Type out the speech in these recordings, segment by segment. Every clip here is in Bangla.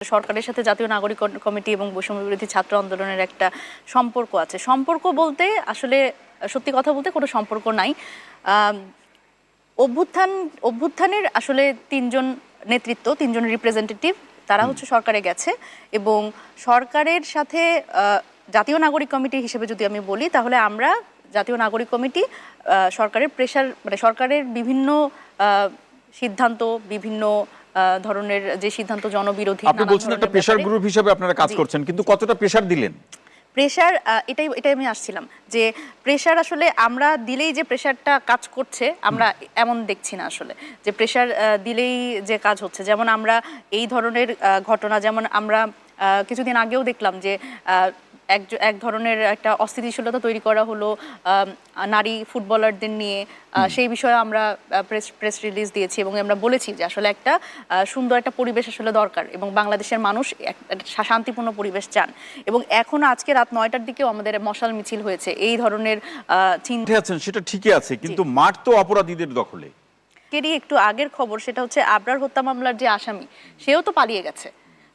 সরকারের সাথে জাতীয় নাগরিক কমিটি এবং বৈষম্য বিরোধী ছাত্র আন্দোলনের একটা সম্পর্ক আছে। সম্পর্ক বলতে আসলে সত্যি কথা বলতে কোনো সম্পর্ক নাই। অভ্যুত্থান অভ্যুত্থানের আসলে তিনজন নেতৃত্ব তিনজন রিপ্রেজেন্টেটিভ তারা হচ্ছে সরকারে গেছে এবং সরকারের সাথে জাতীয় নাগরিক কমিটি হিসেবে যদি আমি বলি তাহলে আমরা জাতীয় নাগরিক কমিটি সরকারের প্রেশার মানে সরকারের বিভিন্ন সিদ্ধান্ত বিভিন্ন ধরনের যে সিদ্ধান্ত জনবিরোধী আপনি বলছেন একটা প্রেশার গ্রুপ হিসেবে আপনারা কাজ করছেন কিন্তু কতটা প্রেশার দিলেন? প্রেশার এটাই এটাই আমি আসছিলাম যে প্রেশার আসলে আমরা দিলেই যে প্রেশারটা কাজ করছে আমরা এমন দেখছি না আসলে। যে প্রেশার দিলেই যে কাজ হচ্ছে। যেমন আমরা এই ধরনের ঘটনা যেমন আমরা আহ, কিছুদিন আগেও দেখলাম যে আহ, এক এক ধরনের একটা অস্থিতিশীলতা তৈরি করা হলো নারী ফুটবলারদের নিয়ে। সেই বিষয়ে আমরা প্রেস প্রেস রিলিজ দিয়েছি এবং আমরা বলেছি যে আসলে একটা সুন্দর একটা পরিবেশ আসলে দরকার এবং বাংলাদেশের মানুষ একটা শান্তিপূর্ণ পরিবেশ চান এবং এখন আজকে রাত নয়টার দিকেও আমাদের মশাল মিছিল হয়েছে। এই ধরনের আহ, চিন্তা আছেন সেটা ঠিকই আছে কিন্তু মাঠ তো অপরাধীদের দখলে। একটু আগের খবর সেটা হচ্ছে আবরার হত্যা মামলার যে আসামি সেও তো পালিয়ে গেছে।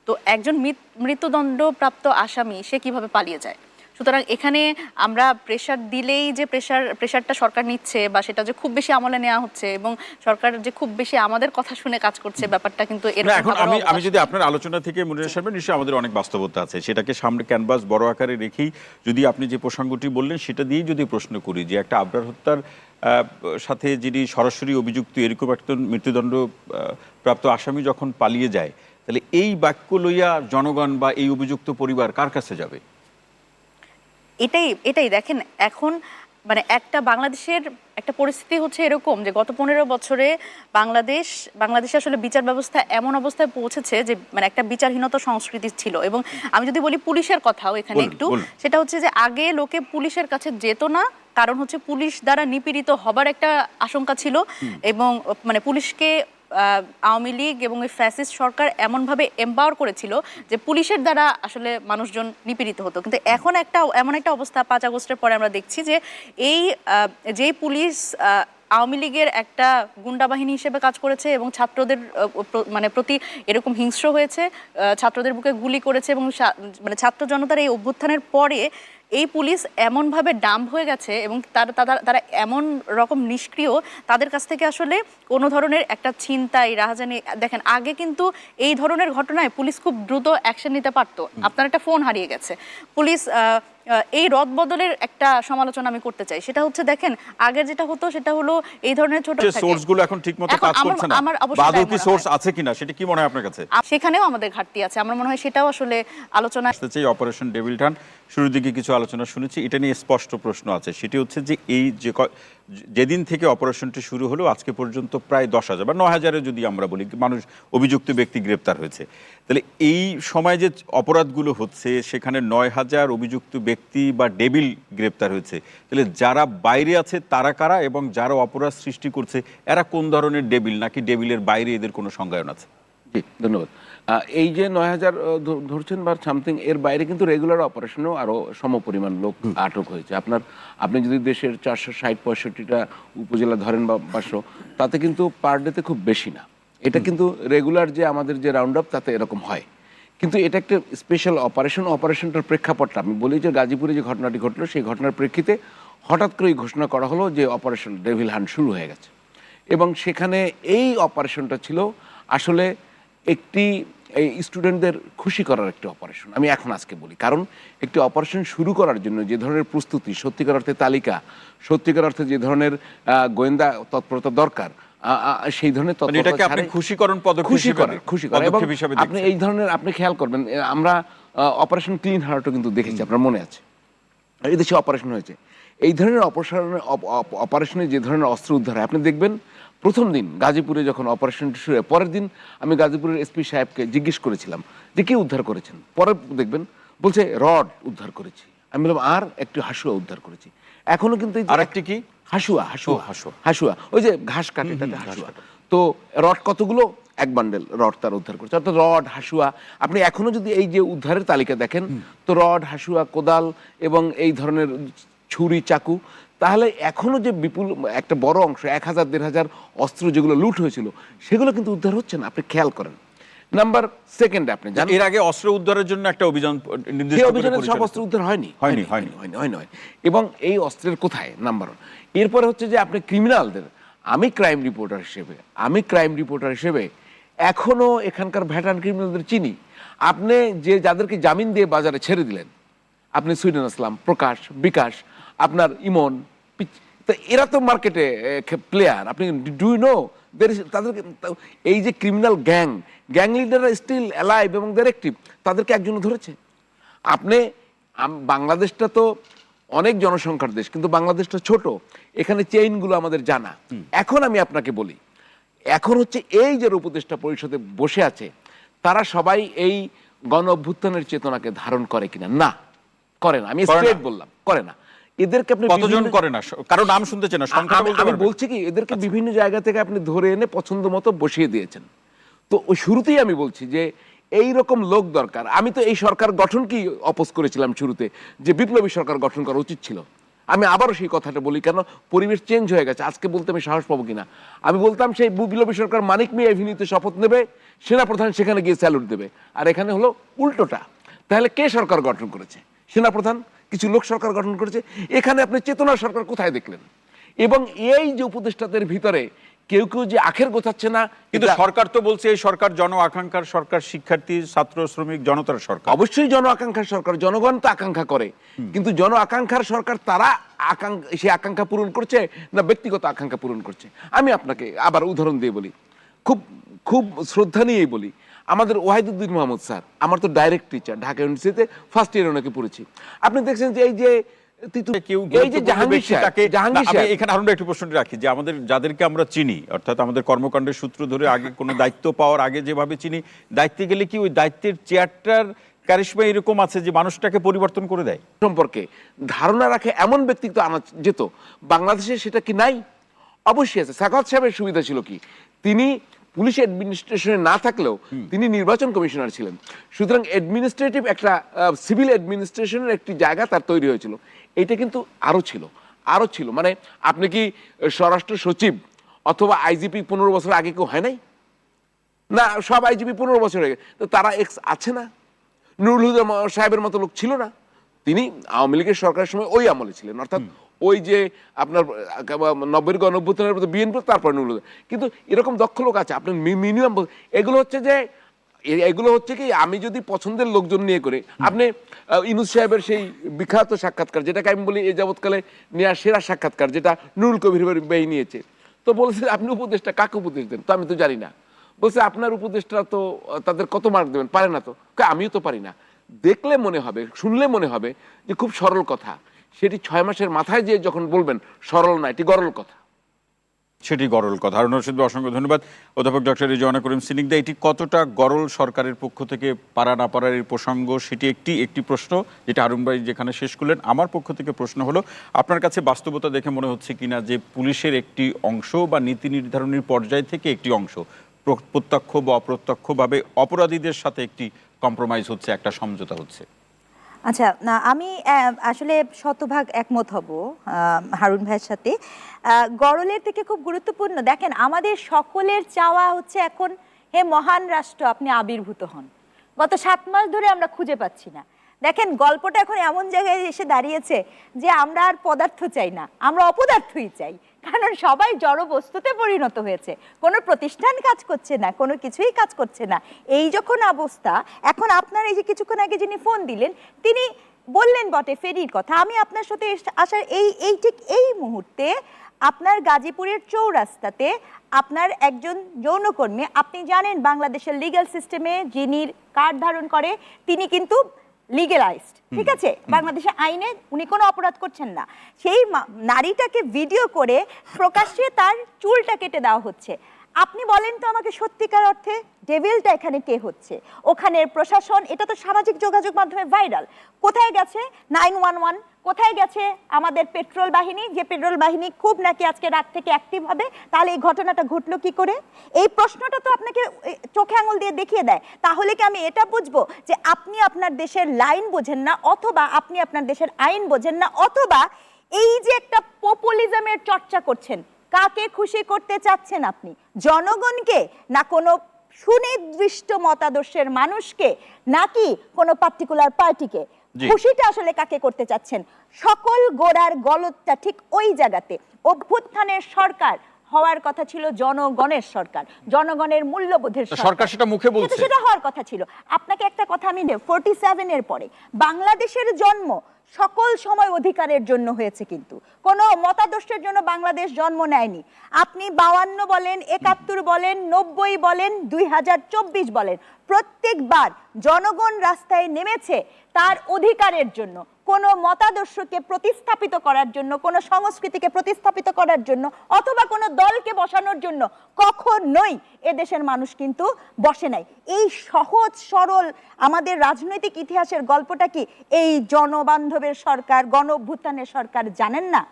তো একজন মৃত- মৃত্যুদণ্ডপ্রাপ্ত আসামি সে কীভাবে পালিয়ে যায়? সুতরাং এখানে আমরা প্রেশার দিলেই যে প্রেশার প্রেশারটা সরকার নিচ্ছে বা সেটা যে খুব বেশি আমলে নেওয়া হচ্ছে এবং সরকার যে খুব বেশি আমাদের কথা শুনে কাজ করছে ব্যাপারটা কিন্তু এখন আমি আমি যদি আপনার আলোচনা থেকে মনে সাহেবের নিশ্চয়ই আমাদের অনেক বাস্তবতা আছে। সেটাকে সামনে ক্যানভাস বড় আকারে রেখেই যদি আপনি যে প্রসঙ্গটি বললেন সেটা দিয়েই যদি প্রশ্ন করি যে একটা আবরার হত্যার আহ, সাথে যিনি সরাসরি অভিযুক্ত এরকম একজন মৃত্যুদণ্ড প্রাপ্ত আসামি যখন পালিয়ে যায় তাহলে এই বাক্য লইয়া জনগণ বা এই অভিযুক্ত পরিবার কার কাছে যাবে? এটাই এটাই দেখেন এখন মানে একটা বাংলাদেশের একটা পরিস্থিতি হচ্ছে এরকম যে গত পনেরো বছরে বাংলাদেশ বাংলাদেশে আসলে বিচার ব্যবস্থা এমন অবস্থায় পৌঁছেছে যে মানে একটা বিচারহীনতা সংস্কৃতি ছিল। এবং আমি যদি বলি পুলিশের কথাও এখানে একটু সেটা হচ্ছে যে আগে লোকে পুলিশের কাছে যেত না কারণ হচ্ছে পুলিশ দ্বারা নিপীড়িত হবার একটা আশঙ্কা ছিল এবং মানে পুলিশকে আওয়ামী লীগ এবং ওই ফ্যাসিস্ট সরকার এমনভাবে এম্পাওয়ার করেছিল যে পুলিশের দ্বারা আসলে মানুষজন নিপীড়িত হতো। কিন্তু এখন একটা, এমন একটা অবস্থা, পাঁচ আগস্টের পরে আমরা দেখছি যে এই যে পুলিশ আওয়ামী লীগের একটা গুন্ডা বাহিনী হিসেবে কাজ করেছে এবং ছাত্রদের মানে প্রতি এরকম হিংস্র হয়েছে ছাত্রদের বুকে গুলি করেছে এবং মানে ছাত্র জনতার এই অভ্যুত্থানের পরে এই পুলিশ এমনভাবে ডাম্প হয়ে গেছে এবং তারা তারা তারা এমন রকম নিষ্ক্রিয় তাদের কাছ থেকে আসলে কোনো ধরনের একটা ছিনতাই রাহাজানি দেখেন আগে কিন্তু এই ধরনের ঘটনায় পুলিশ খুব দ্রুত অ্যাকশন নিতে পারতো। আপনার একটা ফোন হারিয়ে গেছে। পুলিশ আহ, রদ বদলের একটা সমালোচনা আমি করতে চাই। সেটা হচ্ছে দেখেন আগে যেটা হতো সেটা হলো এই ধরনের ছোট সোর্সগুলো সোর্সগুলো এখন ঠিকমতো কাজ করছে না। আমার অবশ্যই বাদও কি সোর্স আছে কিনা সেটা কি মনে হয় আপনার কাছে? সেখানেও আমাদের ঘাটতি আছে। আমার মনে হয় সেটাও আসলে আলোচনা আসতে চাই অপারেশন ডেভিল টান শুরুর দিকে কিছু আলোচনা শুনেছি এটা নিয়ে স্পষ্ট প্রশ্ন আছে। সেটি হচ্ছে যে এই যে যেদিন থেকে অপারেশনটি শুরু হলো, আজকে পর্যন্ত প্রায় দশ হাজার বা ন হাজারে যদি আমরা বলি, মানুষ অভিযুক্ত ব্যক্তি গ্রেপ্তার হয়েছে। তাহলে এই সময় যে অপরাধগুলো হচ্ছে, সেখানে নয় হাজার অভিযুক্ত ব্যক্তি বা ডেবিল গ্রেপ্তার হয়েছে। তাহলে যারা বাইরে আছে, তারা কারা এবং যারা অপরাধ সৃষ্টি করছে, এরা কোন ধরনের ডেবিল? নাকি ডেবিলের বাইরে এদের কোনো সংজ্ঞায়ন আছে? জি ধন্যবাদ। এই যে নয় হাজার ধরছেন বা সামথিং এর বাইরে কিন্তু রেগুলার অপারেশনেও আরও সমপরিমাণ লোক আটক হয়েছে। আপনার আপনি যদি দেশের চারশো ষাট পঁয়ষট্টিটা উপজেলা ধরেন বা পাঁচশো তাতে কিন্তু পার ডেতে খুব বেশি না। এটা কিন্তু রেগুলার যে আমাদের যে রাউন্ড আপ তাতে এরকম হয়। কিন্তু এটা একটা স্পেশাল অপারেশন অপারেশনটার প্রেক্ষাপটটা। আমি বলি যে গাজীপুরে যে ঘটনাটি ঘটলো সেই ঘটনার প্রেক্ষিতে হঠাৎ করেই ঘোষণা করা হলো যে অপারেশন ডেভিল হান্ট শুরু হয়ে গেছে। এবং সেখানে এই অপারেশনটা ছিল আসলে একটি এই স্টুডেন্টদের খুশি করার একটি অপারেশন আমি এখন আজকে বলি। কারণ একটি অপারেশন শুরু করার জন্য যে ধরনের প্রস্তুতি সত্যিকার অর্থে তালিকা সত্যিকার অর্থে যে ধরনের গোয়েন্দা তৎপরতা দরকার সেই ধরনের মানে এটাকে আপনি খুশিকরণ পদক্ষেপ খুশি হিসেবে- খুশি করার। এবং আপনি এই ধরনের আপনি খেয়াল করবেন আমরা অপারেশন ক্লিন হার্টও কিন্তু দেখেছি আপনার মনে আছে। এই দেশে অপারেশন হয়েছে এই ধরনের অপারেশন অপারেশনে যে ধরনের অস্ত্র উদ্ধার হয় আপনি দেখবেন প্রথম দিন গাজীপুরে যখন অপারেশনটি শুরু হয় পরের দিন আমি গাজীপুরের এসপি সাহেবকে জিজ্ঞেস করেছিলাম যে কি উদ্ধার করেছেন? পরে দেখবেন বলছে রড উদ্ধার করেছি। আমি বললাম আর একটু হাসুয়া উদ্ধার করেছি। এখনও কিন্তু আরেকটি কি? হাসুয়া হাসুয়া। হাসুয়া। হাসুয়া। ওই যে ঘাস কাটে তাতে হাসুয়া। তো রড কতগুলো? এক বান্ডেল রড তার উদ্ধার করেছে। অর্থাৎ রড হাসুয়া। আপনি এখনও যদি এই যে উদ্ধারের তালিকা দেখেন তো রড হাসুয়া কোদাল এবং এই ধরনের ছুরি চাকু তাহলে এখনও যে বিপুল একটা বড় অংশ এক হাজার দেড় হাজার অস্ত্র যেগুলো লুট হয়েছিল সেগুলো কিন্তু উদ্ধার হচ্ছে না আপনি খেয়াল করেন। নাম্বার সেকেন্ড আপনি জানেন এর আগে অস্ত্র উদ্ধারের জন্য একটা অভিযান নির্দিষ্ট অভিযানে সব অস্ত্র উদ্ধার হয়নি। হয়নি, হয়নি। হয়নি। হয়নি হয়নি এবং এই অস্ত্রের কোথায়? নাম্বার ওয়ান এরপরে হচ্ছে যে আপনি ক্রিমিনালদের আমি ক্রাইম রিপোর্টার হিসেবে আমি ক্রাইম রিপোর্টার হিসেবে এখনও এখানকার ভ্যাটান ক্রিমিনালদের চিনি। আপনি যে যাদেরকে জামিন দিয়ে বাজারে ছেড়ে দিলেন আপনি সুইডেন আসলাম প্রকাশ বিকাশ আপনার ইমন তো এরা তো মার্কেটে প্লেয়ার আপনি ডু নো তাদেরকে এই যে ক্রিমিনাল গ্যাং গ্যাং লিডাররা স্টিল অ্যালাইভ এবং দের অ্যাক্টিভ তাদেরকে একজন ধরেছে? আপনি বাংলাদেশটা তো অনেক জনসংখ্যার দেশ কিন্তু বাংলাদেশটা ছোট। এখানে চেইনগুলো আমাদের জানা। এখন আমি আপনাকে বলি এখন হচ্ছে এই যে উপদেষ্টা পরিষদে বসে আছে তারা সবাই এই গণ অভ্যুত্থানের চেতনাকে ধারণ করে কিনা? না করে না। আমি স্ট্রেট বললাম করে না। এদেরকে আপনি কতজন করে না? কারও নাম শুনতে চাই না সংখ্যাটা আমি- আচ্ছা। বলছি কি এদেরকে বিভিন্ন জায়গা থেকে আপনি ধরে এনে পছন্দ মতো বসিয়ে দিয়েছেন। তো শুরুতেই আমি বলছি যে এই রকম লোক দরকার। আমি তো এই সরকার গঠনকেই অপোজ করেছিলাম শুরুতে যে বিপ্লবী সরকার গঠন করা উচিত ছিল। আমি আবারও সেই কথাটা বলি কেন পরিবেশ চেঞ্জ হয়ে গেছে আজকে বলতে আমি সাহস পাবো কিনা? আমি বলতাম সেই বিপ্লবী সরকার মানিক মিয়া এভিনিউতে শপথ নেবে সেনাপ্রধান সেখানে গিয়ে স্যালুট দেবে। আর এখানে হলো উল্টোটা। তাহলে কে সরকার গঠন করেছে? সেনাপ্রধান কিছু লোক সরকার গঠন করেছে এখানে আপনি চেতনা সরকার কোথায় দেখলেন? এবং এই যে উপদেষ্টাদের ভিতরে কেউ কেউ যে আখের গোছাচ্ছে না কিন্তু সরকার তো বলছে এই সরকার জন আকাঙ্ক্ষার সরকার শিক্ষার্থী ছাত্র শ্রমিক জনতার সরকার। অবশ্যই জন আকাঙ্ক্ষার সরকার জনগণ তো আকাঙ্ক্ষা করে। কিন্তু জন আকাঙ্ক্ষার সরকার তারা আকাঙ্ক্ষা সে আকাঙ্ক্ষা পূরণ করছে না ব্যক্তিগত আকাঙ্ক্ষা পূরণ করছে? আমি আপনাকে আবার উদাহরণ দিয়ে বলি। খুব খুব শ্রদ্ধা নিয়েই বলি। আমাদের ওয়াহিদুদ্দিন মোহাম্মদ স্যার আমার তো ডাইরেক্ট টিচার ঢাকা ইউনিভার্সিটিতে ফার্স্ট ইয়ার ওনাকে পড়েছি। আপনি দেখছেন যে এই যে তিতু- কেউ এই যে গুরুত্বপূর্ণ জাহাঙ্গীর ব্যক্তি সাহেব, তাকে- জাহাঙ্গীর না, আমি সাহেব এখানে আরও একটু প্রশ্নটি রাখি যে আমাদের যাদেরকে আমরা চিনি অর্থাৎ আমাদের কর্মকাণ্ডের সূত্র ধরে আগে কোনো দায়িত্ব পাওয়ার আগে যেভাবে চিনি দায়িত্বে গেলে কি ওই দায়িত্বের চেয়ারটার কারিশমা এরকম আছে যে মানুষটাকে পরিবর্তন করে দেয়? সম্পর্কে ধারণা রাখে এমন ব্যক্তিত্ব আনা যেত বাংলাদেশে সেটা কি নাই? অবশ্যই আছে। সাকাত সাহেবের সুবিধা ছিল কি? তিনি পুলিশ অ্যাডমিনিস্ট্রেশনে না থাকলেও তিনি নির্বাচন কমিশনার ছিলেন। সুতরাং অ্যাডমিনিস্ট্রেটিভ একটা সিভিল অ্যাডমিনিস্ট্রেশনের একটি জায়গা তার তৈরি হয়েছিল। এটা কিন্তু আরও ছিল আরও ছিল। মানে আপনি কি স্বরাষ্ট্র সচিব অথবা আইজিপি পনেরো বছর আগে কেউ হয় নাই? না সব আইজিপি পনেরো বছর গেছে। তো তারা এক্স আছে না? নুরুল হুদা সাহেবের মতো লোক ছিল না? তিনি আওয়ামী লীগের সরকারের সময় ওই আমলে ছিলেন। অর্থাৎ ওই যে আপনার নব্বই গণঅভ্যুত্থানের মধ্যে বিএনপি তারপর নুরুল কিন্তু এরকম দক্ষ লোক আছে আপনার মিনিমাম এগুলো হচ্ছে যে এগুলো হচ্ছে কি আমি যদি পছন্দের লোকজন নিয়ে করে আপনি ইনুস সাহেবের সেই বিখ্যাত সাক্ষাৎকার যেটাকে আমি বলি এই যাবৎকালে নেওয়া সেরা সাক্ষাৎকার যেটা নুরুল কবির বেই নিয়েছে। তো বলেছে আপনি উপদেশটা কাকে উপদেশ দেন? তো আমি তো জানি না। বলছে আপনার উপদেশটা তো তাদের কত মার্ক দেবেন? পারে না তো। আমিও তো পারি না। দেখলে মনে হবে শুনলে মনে হবে যে খুব সরল কথা। সেটি ছয় মাসের মাথায় যে যখন বলবেন সরল না এটি গরল কথা। সেটি গরল কথা। রশিদ ভাই, অসংখ্য ধন্যবাদ। অধ্যাপক ডক্টর রিজওয়ানা করিম সিনিকদা এটি কতটা গরল সরকারের পক্ষ থেকে পারা না পারার এই প্রসঙ্গ সেটি একটি একটি প্রশ্ন যেটা হারুন ভাই যেখানে শেষ করলেন। আমার পক্ষ থেকে প্রশ্ন হলো আপনার কাছে বাস্তবতা দেখে মনে হচ্ছে কিনা যে পুলিশের একটি অংশ বা নীতি নির্ধারণের পর্যায় থেকে একটি অংশ প্রত্যক্ষ বা অপ্রত্যক্ষভাবে অপরাধীদের সাথে একটি কম্প্রোমাইজ হচ্ছে, একটা সমঝোতা হচ্ছে। আচ্ছা না, আমি আসলে শতভাগ একমত হব হারুন ভাইয়ের সাথে। গরলের থেকে খুব গুরুত্বপূর্ণ, দেখেন, আমাদের সকলের চাওয়া হচ্ছে এখন, হে মহান রাষ্ট্র, আপনি আবির্ভূত হন। গত সাত মাস ধরে আমরা খুঁজে পাচ্ছি না। দেখেন, গল্পটা এখন এমন জায়গায় এসে দাঁড়িয়েছে যে আমরা আর পদার্থ চাই না, আমরা অপদার্থই চাই। কারণ সবাই জড় বস্তুতে পরিণত হয়েছে। কোনো প্রতিষ্ঠান কাজ করছে না, কোনো কিছুই কাজ করছে না। এই যখন অবস্থা, এখন আপনার এই যে কিছুক্ষণ আগে যিনি ফোন দিলেন, তিনি বললেন বটে ফেরির কথা। আমি আপনার সাথে আসার এই এই ঠিক এই মুহূর্তে আপনার গাজীপুরের চৌরাস্তাতে আপনার একজন যৌনকর্মী, আপনি জানেন বাংলাদেশের লিগ্যাল সিস্টেমে যিনি কার্ড ধারণ করে, তিনি কিন্তু লিগেলাইজড ঠিক আছে? বাংলাদেশে আইনে উনি কোনো অপরাধ করছেন না। সেই নারীটাকে ভিডিও করে প্রকাশ্যে তার চুলটা কেটে দেওয়া হচ্ছে। আপনি বলেন তো আমাকে সত্যিকার অর্থে? ডেভিলটা এখানে কে হচ্ছে? ওখানের প্রশাসন, এটা তো সামাজিক যোগাযোগ মাধ্যমে ভাইরাল। কোথায় গেছে নাইন ওয়ান ওয়ান? কোথায় গেছে আমাদের পেট্রোল বাহিনী? যে পেট্রোল বাহিনী খুব নাকি আজকে রাত থেকে অ্যাক্টিভ হবে, তাহলে এই ঘটনাটা ঘটলো কি করে? এই প্রশ্নটা তো আপনাকে চোখে আঙুল দিয়ে দেখিয়ে দেয়। তাহলে কি আমি এটা বুঝব যে আপনি আপনার দেশের লাইন বোঝেন না, অথবা আপনি আপনার দেশের আইন বোঝেন না, অথবা এই যে একটা পপুলিজমের চর্চা করছেন, কাকে খুশি করতে চাচ্ছেন আপনি? জনগণকে না কোনো সুনির্দিষ্ট মতাদর্শের মানুষকে নাকি কোনো পার্টিকুলার পার্টিকে খুশিটা আসলে কাকে করতে চাচ্ছেন? সকল গোড়ার গলতটা ঠিক ওই জায়গাতে। অভ্যুত্থানের সরকার হওয়ার কথা ছিল জনগণের সরকার জনগণের মূল্যবোধের সরকার। সেটা মুখে বলছে। সেটা হওয়ার কথা ছিল। আপনাকে একটা কথা আমি ফোরটি সেভেনের পরে বাংলাদেশের জন্ম সকল সময় অধিকারের জন্য হয়েছে কিন্তু। কোনো মতাদর্শের জন্য বাংলাদেশ জন্ম নেয়নি। আপনি বাউান্ন বলেন, একাত্তর বলেন, নব্বই বলেন, দুই হাজার চব্বিশ বলেন। প্রত্যেকবার জনগণ রাস্তায় নেমেছে তার অধিকারের জন্য। কোনো মতাদর্শকে প্রতিস্থাপিত করার জন্য, কোনো সংস্কৃতিকে প্রতিস্থাপিত করার জন্য, অথবা কোনো দলকে বসানোর জন্য কখনোই এদেশের মানুষ কিন্তু বসে নাই। এই সহজ, সরল আমাদের রাজনৈতিক ইতিহাসের গল্পটা কি? এই জনবান্ধবের সরকার গণ সরকার জানেন না?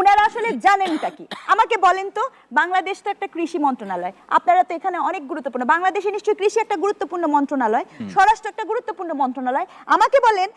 উনারা আসলে জানেনটা কি? আমাকে বলেন তো বাংলাদেশ তো একটা কৃষি মন্ত্রণালয়। আপনারা তো এখানে অনেক গুরুত্বপূর্ণ বাংলাদেশে নিশ্চয়ই কৃষি একটা গুরুত্বপূর্ণ মন্ত্রণালয় স্বরাষ্ট্র একটা গুরুত্বপূর্ণ মন্ত্রণালয়। আমাকে বলেন